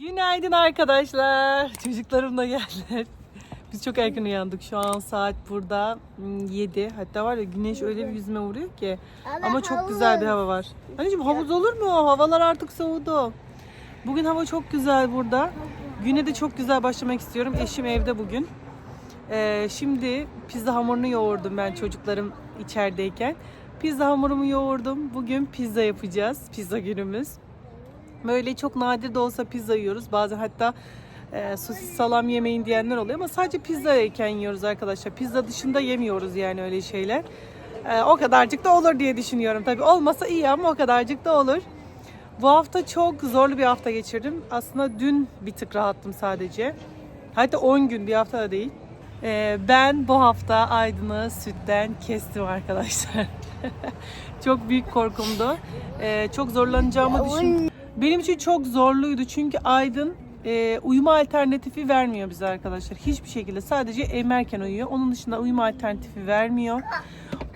Günaydın arkadaşlar. Çocuklarım da geldiler. Biz çok erken uyandık. Şu an saat burada 7. Hatta var ya güneş öyle bir yüzüme vuruyor ki. Ama çok güzel bir hava var. Anneciğim havuz olur mu? Havalar artık soğudu. Bugün hava çok güzel burada. Güne de çok güzel başlamak istiyorum. Eşim evde bugün. Ee, şimdi pizza hamurunu yoğurdum ben çocuklarım içerideyken. Pizza hamurumu yoğurdum. Bugün pizza yapacağız. Pizza günümüz. Böyle çok nadir de olsa pizza yiyoruz. Bazen hatta e, sosis salam yemeyin diyenler oluyor ama sadece pizza yerken yiyoruz arkadaşlar. Pizza dışında yemiyoruz yani öyle şeyler. E, o kadarcık da olur diye düşünüyorum. Tabii olmasa iyi ama o kadarcık da olur. Bu hafta çok zorlu bir hafta geçirdim. Aslında dün bir tık rahattım sadece. Hatta 10 gün bir hafta da değil. E, ben bu hafta Aydın'ı sütten kestim arkadaşlar. çok büyük korkumdu. E, çok zorlanacağımı düşündüm. Benim için çok zorluydu çünkü Aydın e, uyuma alternatifi vermiyor bize arkadaşlar. Hiçbir şekilde sadece emerken uyuyor. Onun dışında uyuma alternatifi vermiyor.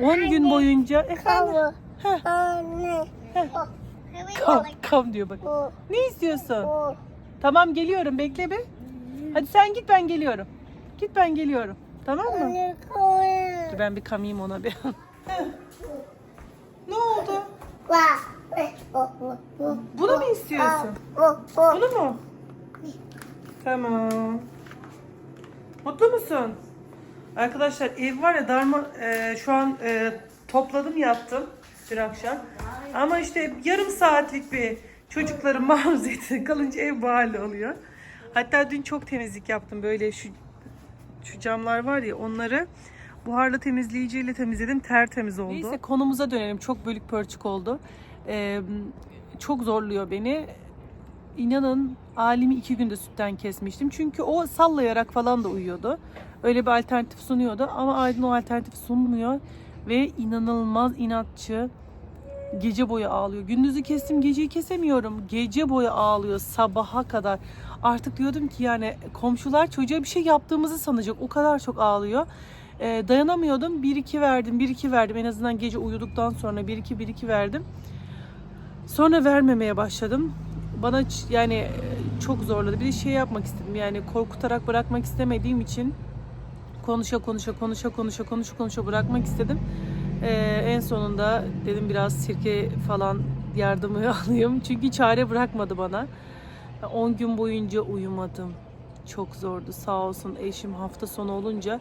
10 gün boyunca efendim Heh. Anne. kam, kam diyor bak. O, Ne istiyorsun? o. Tamam geliyorum bekle bir. Hadi sen git ben geliyorum. Git ben geliyorum. Tamam mı? Dur ben bir kamayım ona bir. Heh. ne oldu? Bak. Bunu mu istiyorsun? Bunu mu? Tamam. Mutlu musun? Arkadaşlar ev var ya darma e, şu an e, topladım yattım bir akşam. Ama işte yarım saatlik bir çocukların maruziyeti kalınca ev bu halde oluyor. Hatta dün çok temizlik yaptım. Böyle şu şu camlar var ya onları buharlı temizleyiciyle temizledim. Tertemiz oldu. Neyse konumuza dönelim. Çok bölük pörçük oldu. Ee, çok zorluyor beni. İnanın alimi iki günde sütten kesmiştim. Çünkü o sallayarak falan da uyuyordu. Öyle bir alternatif sunuyordu. Ama Aydın o alternatif sunmuyor. Ve inanılmaz inatçı. Gece boyu ağlıyor. Gündüzü kestim geceyi kesemiyorum. Gece boyu ağlıyor sabaha kadar. Artık diyordum ki yani komşular çocuğa bir şey yaptığımızı sanacak. O kadar çok ağlıyor. Ee, dayanamıyordum. 1-2 verdim, 1-2 verdim. En azından gece uyuduktan sonra 1-2 1-2 verdim. Sonra vermemeye başladım. Bana yani e, çok zorladı. Bir de şey yapmak istedim. Yani korkutarak bırakmak istemediğim için konuşa konuşa konuşa konuşa konuşa konuşa bırakmak istedim. Ee, en sonunda dedim biraz sirke falan yardımı alayım. Çünkü çare bırakmadı bana. 10 gün boyunca uyumadım. Çok zordu. Sağ olsun eşim hafta sonu olunca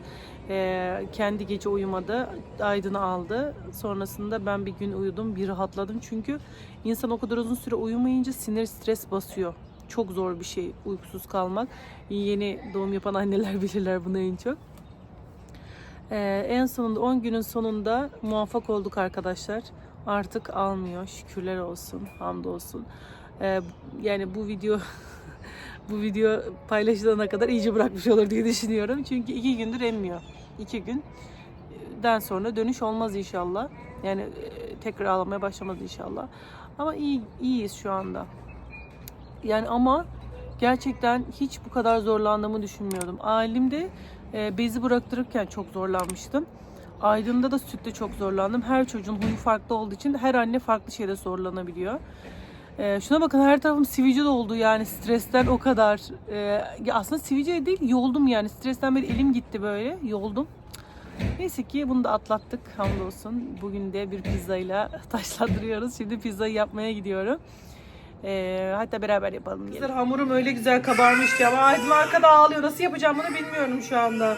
e, kendi gece uyumadı. Aydın'ı aldı. Sonrasında ben bir gün uyudum. Bir rahatladım. Çünkü insan o kadar uzun süre uyumayınca sinir stres basıyor. Çok zor bir şey uykusuz kalmak. Yeni doğum yapan anneler bilirler bunu en çok. Ee, en sonunda 10 günün sonunda muvaffak olduk arkadaşlar. Artık almıyor. Şükürler olsun. Hamdolsun. Ee, yani bu video bu video paylaşılana kadar iyice bırakmış olur diye düşünüyorum. Çünkü iki gündür emmiyor. İki günden sonra dönüş olmaz inşallah. Yani e, tekrar ağlamaya başlamaz inşallah. Ama iyi iyiyiz şu anda. Yani ama gerçekten hiç bu kadar zorlandığımı düşünmüyordum. Ailemde e, bezi bıraktırırken çok zorlanmıştım. Aydın'da da sütte çok zorlandım. Her çocuğun huyu farklı olduğu için her anne farklı şeyde zorlanabiliyor. E, şuna bakın her tarafım sivilce doldu yani stresten o kadar. E, aslında sivilce değil yoldum yani stresten böyle elim gitti böyle yoldum. Neyse ki bunu da atlattık hamdolsun. Bugün de bir pizzayla taşlandırıyoruz. Şimdi pizzayı yapmaya gidiyorum. Ee, hatta beraber yapalım. Gelin. Hamurum öyle güzel kabarmış ki ama Aydın arkada ağlıyor. Nasıl yapacağım bunu bilmiyorum şu anda.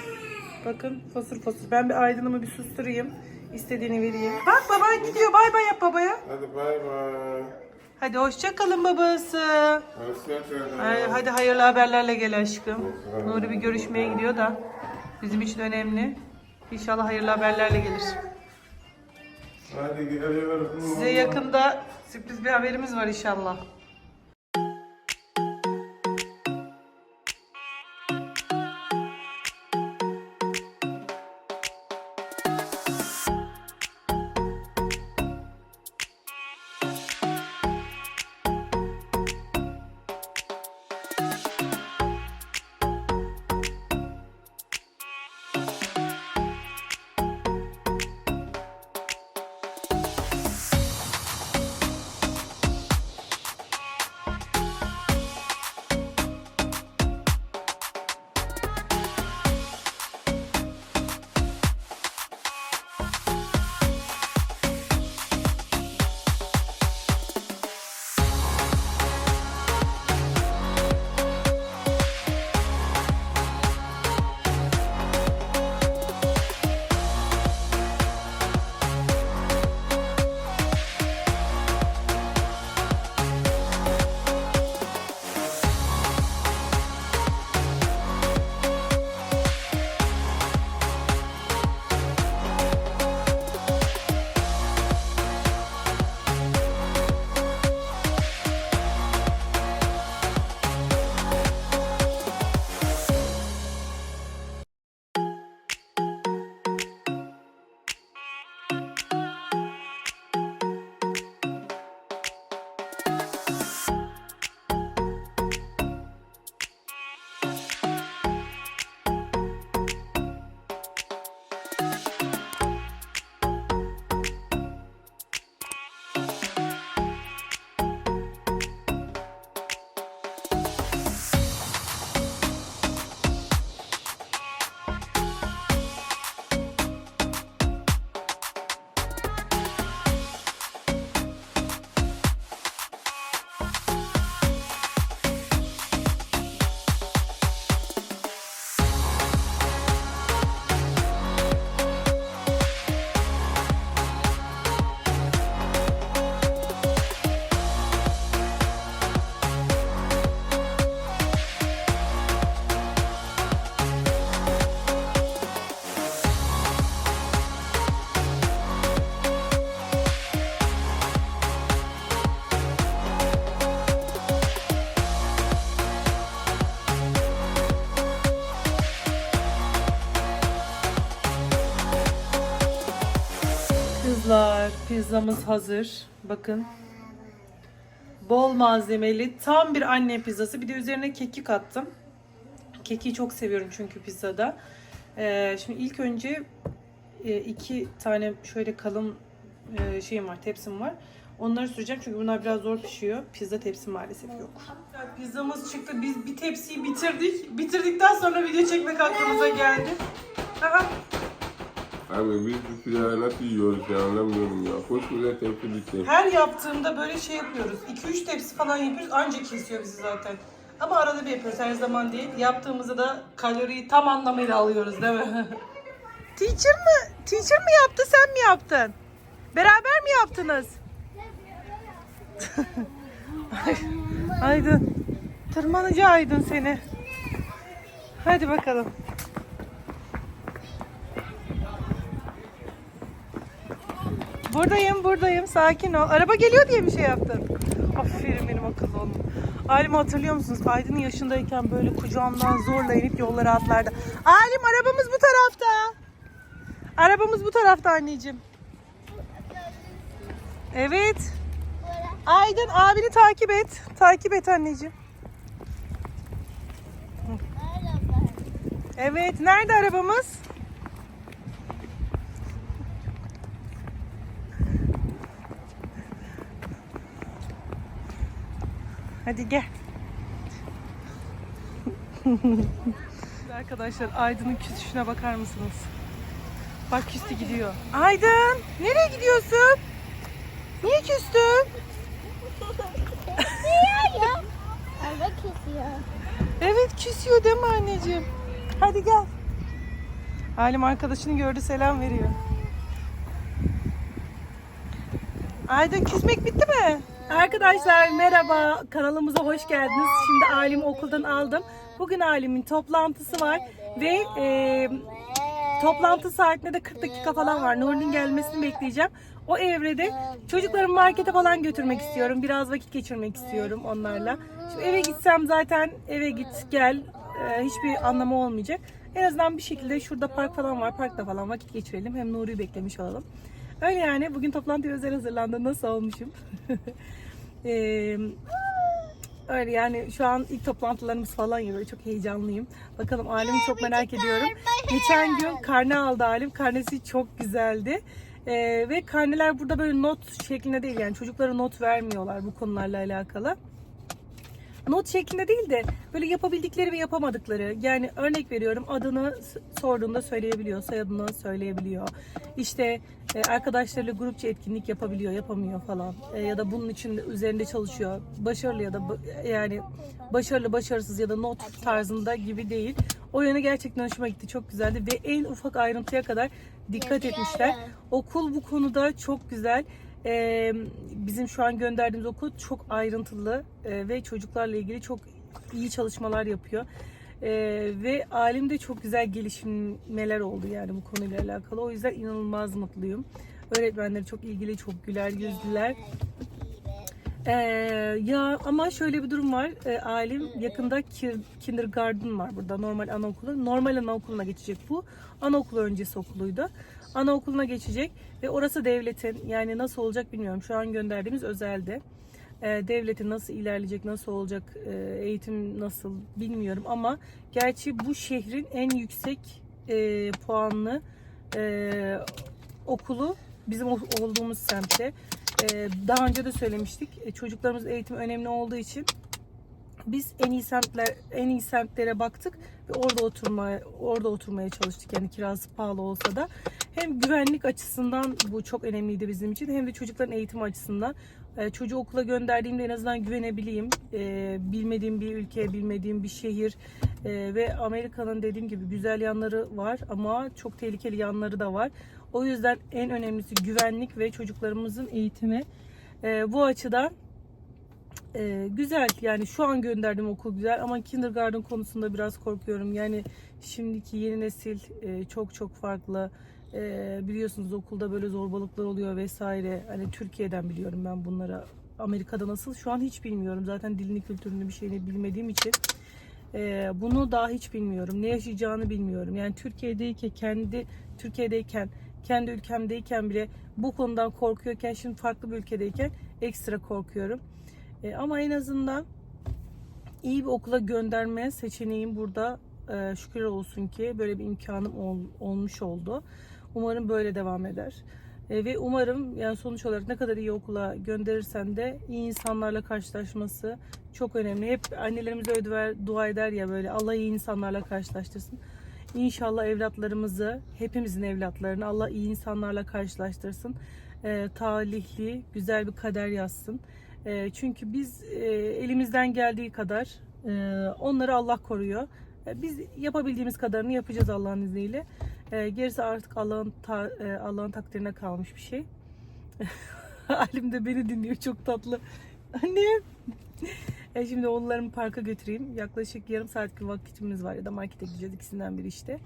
Bakın fasır fasır. Ben bir Aydın'ımı bir susturayım. İstediğini vereyim. Bak baban gidiyor. Bay bay yap babaya. Hadi bay bay. Hadi hoşça kalın babası. Ay, hadi hayırlı haberlerle gel aşkım. Nuri bir görüşmeye gidiyor da bizim için önemli. İnşallah hayırlı haberlerle gelir. Size yakında sürpriz bir haberimiz var inşallah. Pizzamız hazır. Bakın. Bol malzemeli tam bir anne pizzası. Bir de üzerine kekik attım. Keki çok seviyorum çünkü pizzada. Ee, şimdi ilk önce e, iki tane şöyle kalın e, şeyim var, tepsim var. Onları süreceğim çünkü bunlar biraz zor pişiyor. Pizza tepsi maalesef yok. Pizzamız çıktı. Biz bir tepsiyi bitirdik. Bitirdikten sonra video çekmek aklımıza geldi. Aa, Abi biz bu pilavı nasıl yiyoruz ya anlamıyorum ya. Koskoca tepsi bitti. Her yaptığımda böyle şey yapıyoruz. 2-3 tepsi falan yapıyoruz. Anca kesiyor bizi zaten. Ama arada bir yapıyoruz. Her zaman değil. Yaptığımızda da kaloriyi tam anlamıyla alıyoruz değil mi? Teacher mi? Teacher mi yaptı sen mi yaptın? Beraber mi yaptınız? Ay, Aydın. Tırmanıcı Aydın seni. Hadi bakalım. Buradayım, buradayım. Sakin ol. Araba geliyor diye bir şey yaptın. Aferin benim akıllı oğlum. Alim hatırlıyor musunuz? Aydın'ın yaşındayken böyle kucağımdan zorla inip yollara atlardı. Alim arabamız bu tarafta. Arabamız bu tarafta anneciğim. Evet. Aydın abini takip et. Takip et anneciğim. Evet. Nerede arabamız? Hadi gel. Arkadaşlar Aydın'ın küsüşüne bakar mısınız? Bak küstü gidiyor. Aydın nereye gidiyorsun? Niye küstün? Araba kesiyor. Evet küsüyor değil mi anneciğim? Hadi gel. Halim arkadaşını gördü selam veriyor. Aydın küsmek bitti mi? Arkadaşlar merhaba kanalımıza hoş geldiniz. Şimdi Alim'i okuldan aldım. Bugün Alim'in toplantısı var ve e, toplantı saatinde de 40 dakika falan var. Nuri'nin gelmesini bekleyeceğim. O evrede çocuklarımı markete falan götürmek istiyorum. Biraz vakit geçirmek istiyorum onlarla. Şimdi eve gitsem zaten eve git gel e, hiçbir anlamı olmayacak. En azından bir şekilde şurada park falan var. Parkta falan vakit geçirelim. Hem Nuri'yi beklemiş olalım. Öyle yani bugün toplantıya özel hazırlandım. Nasıl olmuşum? Eee Öyle yani şu an ilk toplantılarımız falan ya böyle çok heyecanlıyım. Bakalım Alim'i çok merak ediyorum. Geçen gün karne aldı Alim. Karnesi çok güzeldi. Ee, ve karneler burada böyle not şeklinde değil yani çocuklara not vermiyorlar bu konularla alakalı. Not şeklinde değil de böyle yapabildikleri ve yapamadıkları. Yani örnek veriyorum adını sorduğunda söyleyebiliyor, soyadını söyleyebiliyor. İşte e, arkadaşlarıyla grupça etkinlik yapabiliyor, yapamıyor falan. E, ya da bunun için de üzerinde çalışıyor. Başarılı ya da yani başarılı, başarısız ya da not tarzında gibi değil. O yönü gerçekten hoşuma gitti. Çok güzeldi ve en ufak ayrıntıya kadar dikkat etmişler. Okul bu konuda çok güzel. Ee, bizim şu an gönderdiğimiz okul çok ayrıntılı e, ve çocuklarla ilgili çok iyi çalışmalar yapıyor. Ee, ve alimde çok güzel gelişmeler oldu yani bu konuyla alakalı. O yüzden inanılmaz mutluyum. Öğretmenleri çok ilgili, çok güler yüzlüler. Ee, ya ama şöyle bir durum var. Ee, alim yakında kir- kindergarten var burada normal anaokulu. Normal anaokuluna geçecek bu. Anaokulu öncesi okuluydu. Anaokuluna geçecek ve orası devletin yani nasıl olacak bilmiyorum. Şu an gönderdiğimiz özelde. Ee, devletin nasıl ilerleyecek, nasıl olacak, e, eğitim nasıl bilmiyorum ama gerçi bu şehrin en yüksek e, puanlı e, okulu bizim olduğumuz semtte. Ee, daha önce de söylemiştik. E, Çocuklarımız eğitim önemli olduğu için biz en iyi semtler en iyi semtlere baktık ve orada oturmaya orada oturmaya çalıştık. Yani kirası pahalı olsa da hem güvenlik açısından bu çok önemliydi bizim için hem de çocukların eğitim açısından. E, çocuğu okula gönderdiğimde en azından güvenebileyim. E, bilmediğim bir ülke, bilmediğim bir şehir ve Amerika'nın dediğim gibi güzel yanları var ama çok tehlikeli yanları da var. O yüzden en önemlisi güvenlik ve çocuklarımızın eğitimi. E, bu açıdan e, güzel yani şu an gönderdiğim okul güzel ama kindergarten konusunda biraz korkuyorum. Yani şimdiki yeni nesil e, çok çok farklı. E, biliyorsunuz okulda böyle zorbalıklar oluyor vesaire. Hani Türkiye'den biliyorum ben bunlara. Amerika'da nasıl şu an hiç bilmiyorum. Zaten dilini kültürünü bir şeyini bilmediğim için. e, bunu daha hiç bilmiyorum. Ne yaşayacağını bilmiyorum. Yani Türkiye'deyken kendi Türkiye'deyken kendi ülkemdeyken bile bu konudan korkuyorken şimdi farklı bir ülkedeyken ekstra korkuyorum. E, ama en azından iyi bir okula gönderme seçeneğim burada e, şükür olsun ki böyle bir imkanım ol- olmuş oldu. Umarım böyle devam eder. E, ve umarım yani sonuç olarak ne kadar iyi okula gönderirsen de iyi insanlarla karşılaşması çok önemli. Hep annelerimiz öyle dua- eder ya böyle Allah iyi insanlarla karşılaştırsın. İnşallah evlatlarımızı, hepimizin evlatlarını Allah iyi insanlarla karşılaştırsın. E, talihli, güzel bir kader yazsın. E, çünkü biz e, elimizden geldiği kadar e, onları Allah koruyor. E, biz yapabildiğimiz kadarını yapacağız Allah'ın izniyle. E, gerisi artık Allah'ın ta- e, Allah'ın takdirine kalmış bir şey. Halim de beni dinliyor çok tatlı. Annem. E şimdi oğullarımı parka götüreyim. Yaklaşık yarım saat bir vakitimiz var ya da markete gideceğiz ikisinden biri işte.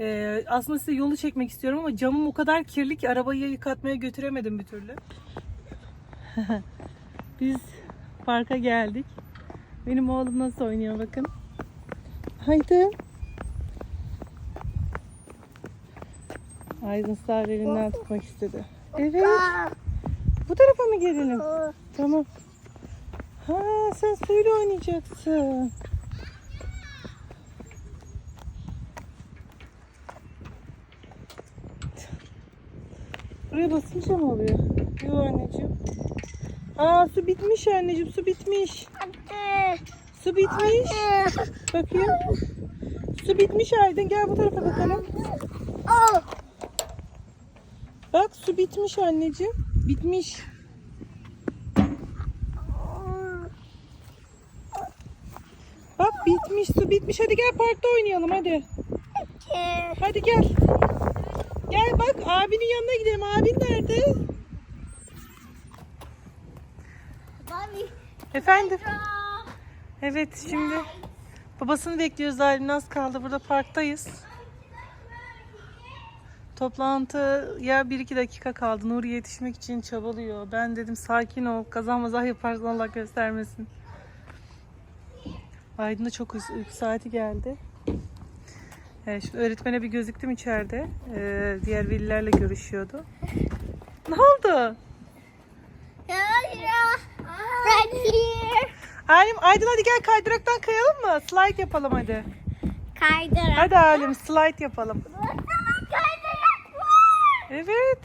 E, aslında size yolu çekmek istiyorum ama camım o kadar kirli ki arabayı yıkatmaya götüremedim bir türlü. Biz parka geldik. Benim oğlum nasıl oynuyor bakın. Haydi. Aydın sağ elinden tutmak istedi. Evet. Bu tarafa mı gelelim? Tamam. Ha sen suyla oynayacaksın. Buraya basınca mı oluyor? Yok anneciğim. Aa su bitmiş anneciğim su bitmiş. Su bitmiş. Bakayım. Su bitmiş Aydın gel bu tarafa bakalım. Bak su bitmiş anneciğim. Bitmiş. Bak bitmiş su bitmiş. Hadi gel parkta oynayalım hadi. Hadi gel. Gel bak abinin yanına gidelim. Abin nerede? Efendim. Evet şimdi babasını bekliyoruz Aylin az kaldı. Burada parktayız. Toplantıya bir iki dakika kaldı. Nuri yetişmek için çabalıyor. Ben dedim sakin ol. Kazan mazah yaparsın Allah göstermesin. Aydın'a çok uy- uyku saati geldi. Evet, şimdi öğretmene bir gözüktüm içeride. Ee, diğer velilerle görüşüyordu. Ne oldu? Right here. Alim, Aydın hadi gel kaydıraktan kayalım mı? Slide yapalım hadi. Kaydırak. Hadi Alim slide yapalım. Kaydırak var. Evet.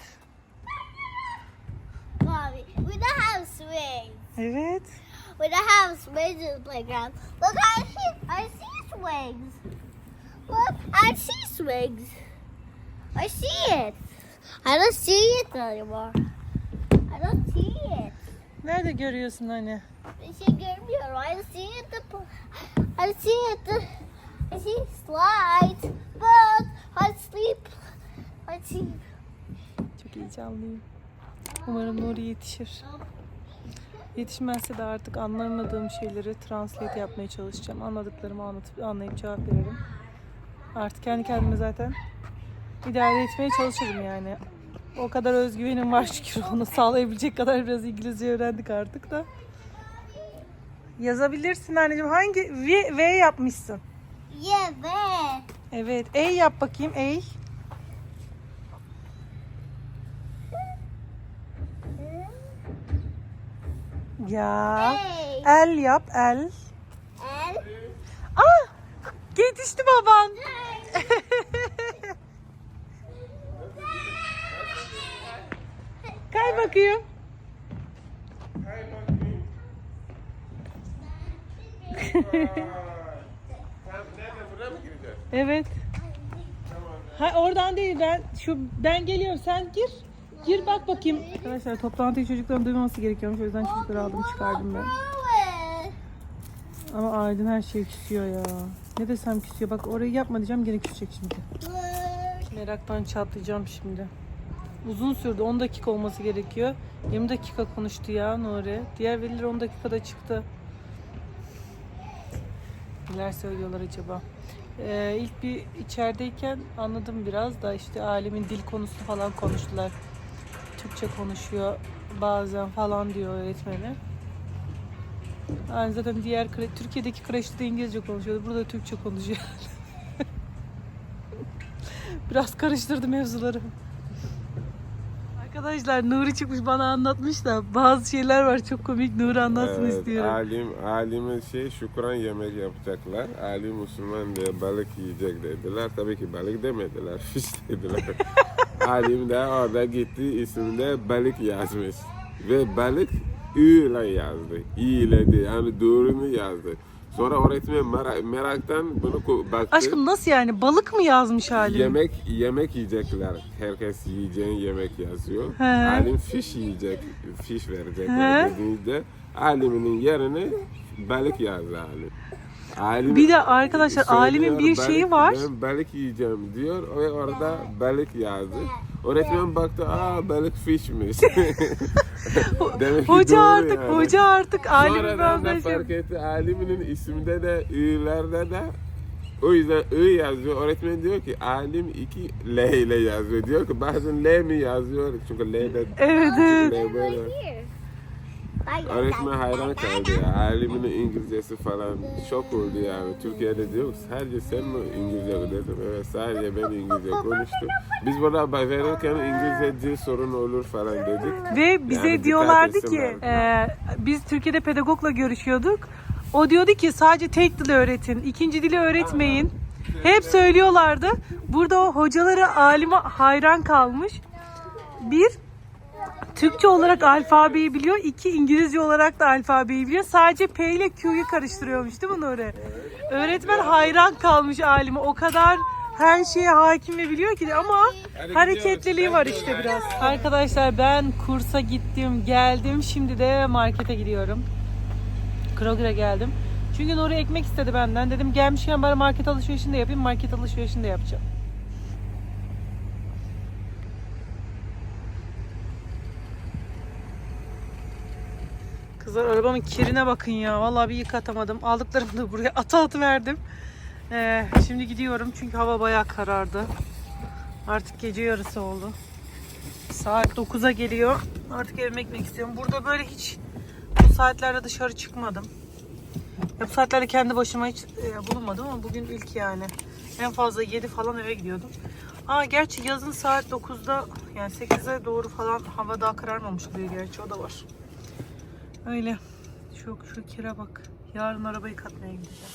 Mommy, we don't have swings. Evet. We don't have swings in the playground. Look, I see, I see swings. Look, I see swings. I see it. I don't see it anymore. I don't see it. Nerede görüyorsun hani? Bir şey görmüyorum. I see it. The, I see it. The, I see slide, but I sleep. I see. Çok heyecanlıyım. Umarım Nuri yetişir. Yetişmezse de artık anlamadığım şeyleri translate yapmaya çalışacağım. Anladıklarımı anlatıp anlayıp cevap veririm. Artık kendi kendime zaten idare etmeye çalışırım yani. O kadar özgüvenim var şükür onu sağlayabilecek kadar biraz İngilizce öğrendik artık da. Yazabilirsin anneciğim. Hangi V, v yapmışsın? Yeah, there. Evet. E yap bakayım. E. Ya. Hey. El yap. El. And Ah! Yetişti baban. Kay bakayım. Mı gireceğiz? Evet. Ha oradan değil ben şu ben geliyorum sen gir. Gir bak bakayım. Arkadaşlar toplantıyı çocukların duymaması gerekiyormuş. O yüzden çocukları aldım çıkardım ben. Ama Aydın her şeyi küsüyor ya. Ne desem küsüyor. Bak orayı yapma diyeceğim gene küsecek şimdi. Meraktan çatlayacağım şimdi. Uzun sürdü. 10 dakika olması gerekiyor. 20 dakika konuştu ya Nuri. Diğer veliler 10 dakikada çıktı. Neler söylüyorlar acaba? Ee, ilk bir içerideyken anladım biraz da işte alemin dil konusunu falan konuştular. Türkçe konuşuyor bazen falan diyor öğretmeni. Yani zaten diğer Türkiye'deki kreşte de İngilizce konuşuyordu. Burada Türkçe konuşuyor. Biraz karıştırdı mevzuları. Arkadaşlar Nuri çıkmış bana anlatmış da bazı şeyler var çok komik Nuri anlatsın Evet, istiyorum. Alim, alime şey şükran yemek yapacaklar. Ali Müslüman diye balık yiyecek dediler. Tabii ki balık demediler, fiş dediler. Alim de orada gitti isimde balık yazmış. Ve balık Ü ile yazdı. İ ile değil, yani doğrunu yazdı. Sonra öğretmen merak, meraktan bunu baktı. Aşkım nasıl yani balık mı yazmış halim? Yemek yemek yiyecekler. Herkes yiyeceğin yemek yazıyor. He. Alim fiş yiyecek, fiş verecek He. dediğinizde aliminin yerine balık yazdı alim. Alim Bir de arkadaşlar, alimin bir balık- şeyi var. Ben balık yiyeceğim diyor ve orada balık yazdı. Öğretmen baktı, aa balık fişmiş. Hoca artık yani. hoca artık alimin ben şey. fark etti aliminin isminde de i'lerde de o yüzden I yazıyor. Öğretmen diyor ki alim iki L ile yazıyor. Diyor ki bazen L mi yazıyor? Çünkü L'de Evet evet. L böyle. Öğretmen hayran kaldı ya. Aliminin İngilizcesi falan şok oldu yani. Türkiye'de diyor ki, sadece sen mi İngilizce dedim. Evet sadece ben İngilizce konuştum. Biz burada verirken İngilizce dil sorun olur falan dedik. Ve bize Yani diyorlardı ki e, biz Türkiye'de pedagogla görüşüyorduk. O diyordu ki sadece tek dili öğretin, ikinci dili öğretmeyin. Hep söylüyorlardı. Burada o hocaları alime hayran kalmış. Bir, Türkçe olarak alfabeyi biliyor. iki İngilizce olarak da alfabeyi biliyor. Sadece P ile Q'yu karıştırıyormuş değil mi Nuri? Öğretmen hayran kalmış alime. O kadar her şeye hakim ve biliyor ki ama hareketliliği var işte biraz. Arkadaşlar ben kursa gittim, geldim. Şimdi de markete gidiyorum. Kroger'a geldim. Çünkü Nuri ekmek istedi benden. Dedim gelmişken bari market alışverişini de yapayım. Market alışverişini de yapacağım. Kızlar arabamın kirine bakın ya. Vallahi bir yıkatamadım. Aldıklarımı da buraya atı atı verdim. Ee, şimdi gidiyorum çünkü hava bayağı karardı. Artık gece yarısı oldu. Saat 9'a geliyor. Artık evime gitmek istiyorum. Burada böyle hiç bu saatlerde dışarı çıkmadım. Ya bu saatlerde kendi başıma hiç e, bulunmadım ama bugün ilk yani. En fazla 7 falan eve gidiyordum. Aa gerçi yazın saat 9'da yani 8'e doğru falan hava daha kararmamış oluyor gerçi o da var. Öyle. Çok şu kira bak. Yarın arabayı katmaya gideceğim.